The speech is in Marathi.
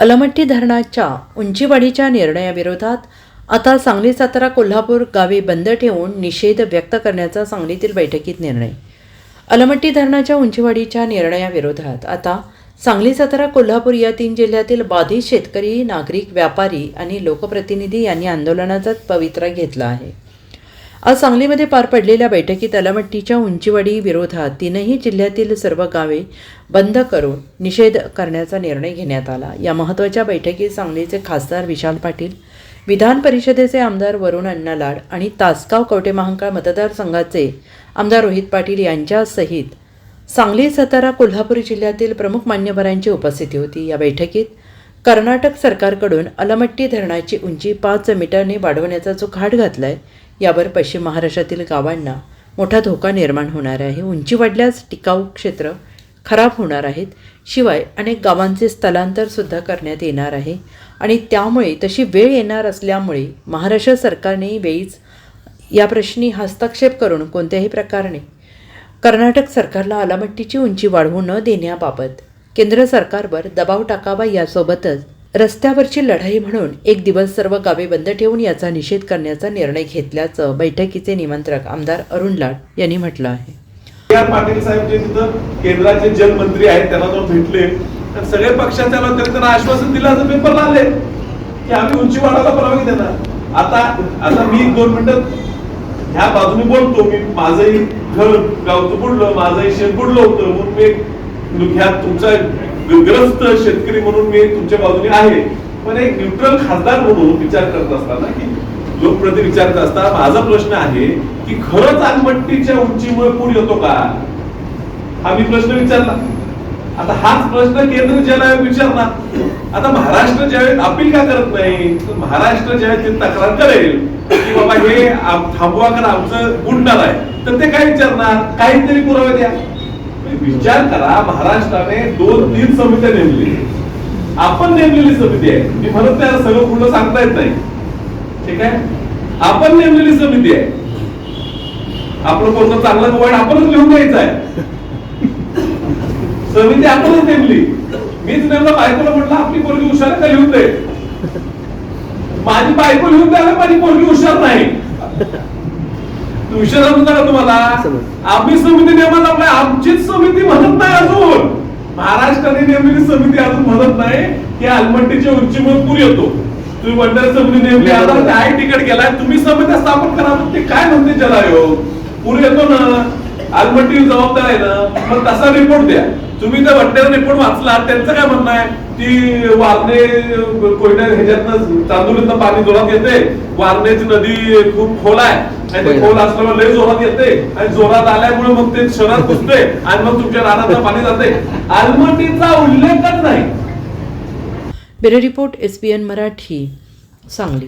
अलमट्टी धरणाच्या उंचीवाढीच्या निर्णयाविरोधात आता सांगली सातारा कोल्हापूर गावे बंद ठेवून निषेध व्यक्त करण्याचा सांगलीतील बैठकीत निर्णय. अलमट्टी धरणाच्या उंचीवाढीच्या निर्णयाविरोधात आता सांगली सातारा कोल्हापूर या तीन जिल्ह्यातील बाधित शेतकरी नागरिक व्यापारी आणि लोकप्रतिनिधी यांनी आंदोलनाचा पवित्रा घेतला आहे. आज सांगलीमध्ये पार पडलेल्या बैठकीत अलमट्टीच्या उंचीवाडी विरोधात तीनही जिल्ह्यातील सर्व गावे बंद करून निषेध करण्याचा निर्णय घेण्यात आला. या महत्त्वाच्या बैठकीत सांगलीचे खासदार विशाल पाटील विधान परिषदेचे आमदार वरुण अण्णा लाड आणि तासगाव कवटे महांकाळ मतदारसंघाचे आमदार रोहित पाटील यांच्यासहित सांगली सातारा कोल्हापूर जिल्ह्यातील प्रमुख मान्यवरांची उपस्थिती होती. या बैठकीत कर्नाटक सरकारकडून अलमट्टी धरणाची उंची पाच मीटरने वाढवण्याचा जो घाट घातला आहे यावर पश्चिम महाराष्ट्रातील गावांना मोठा धोका निर्माण होणार आहे. उंची वाढल्यास टिकाऊ क्षेत्र खराब होणार आहेत. शिवाय अनेक गावांचे स्थलांतरसुद्धा करण्यात येणार आहे. आणि त्यामुळे तशी वेळ येणार असल्यामुळे महाराष्ट्र सरकारने वेळीच या प्रश्नी हस्तक्षेप करून कोणत्याही प्रकारे कर्नाटक सरकारला अलामट्टीची उंची वाढवू न देण्याबाबत केंद्र सरकारवर दबाव टाकावा यासोबतच रस्त्यावरची लढाई म्हणून एक दिवस सर्व गावे बंद ठेवून याचा निषेध करण्याचा निर्णय घेतल्याचं बैठकीचे निमंत्रक आमदार अरुण लाड यांनी म्हटलं आहे. आर पाटील साहेब जे तिथं केंद्राचे जलमंत्री आहेत त्यांना जाऊन भेटले. तर सगळे पक्षाच्या लोकांनी त्यांना आश्वासन दिलं असं पेपर लागले. की आम्ही उंची वाढायला परवानगी देणार. आता आता मी दोन मिनिटं ह्या बाजूने बोलतो. मी माझंही घर गावचं बुडलं माझंही शेत बुडलं होतं. म्हणून मी ह्या तुमचा ग्रस्त शेतकरी म्हणून मी तुमच्या बाजूने आहे. पण एक न्यूट्रल खासदार म्हणून विचार करत असताना की लोकप्रति विचारत असता माझा प्रश्न आहे की खरंच आगमट्टीच्या उंचीमुळे पूर येतो का? हा मी प्रश्न विचारला. आता हाच प्रश्न केंद्र जल विचारला. आता महाराष्ट्र ज्यावेळी अपील का करत नाही तर महाराष्ट्र ज्यावेळी ती तक्रार करेल की बाबा हे थांबवा कारण आमचं बुडणार आहे. तर ते काय विचारणार? काहीतरी पुरावे द्या. विचार करा महाराष्ट्राने दोन तीन समित्या नेमली. आपण नेमलेली समिती आहे. मी म्हणत नाही सगळं पूर्ण सांगता येत नाही. ठीक आहे? आपण नेमलेली समिती आहे. आपलं कोणतं चांगलं वाईट आपणच लिहून द्यायचं आहे. समिती आपणच नेमली. मीच नेमलं बायकोला म्हटलं आपली पोरगी हुशार का? लिहून दे. माझी बायको लिहून द्यायला माझी पोरगी हुशार नाही. हुशार समजता का तुम्हाला? आम्ही समिती नेमत आपल्या आमचीच समिती म्हणत नाही अजून. महाराष्ट्राने नेमलेली समिती अजून म्हणत नाही की आलमट्टीच्या उंचीमुळे पूर येतो. तुम्ही मंडळ समिती नेमली आता काय तिकीट गेलाय? तुम्ही समित्या स्थापन करा मग ते काय म्हणते जल आयोग पूर येतो ना. आलमट्टी जबाबदार आहे ना मग तसा रिपोर्ट द्या. तुम्ही त्या वड्याचा रिपोर्ट वाचला. त्यांचं काय म्हणणं आहे? ती वारणे कोयना ह्याच्यातनं चांदोलीतनं पाणी जोरात येते वारणेची नदी खूप खोल आहे. आणि ते खोल असल्यामुळे लय जोरात येते आणि जोरात आल्यामुळे मग ते शहरात घुसते आणि मग तुमच्या रानात पाणी जाते आलमट्टीचा उल्लेखच नाही. Bureau report S P N Marathi Sangli.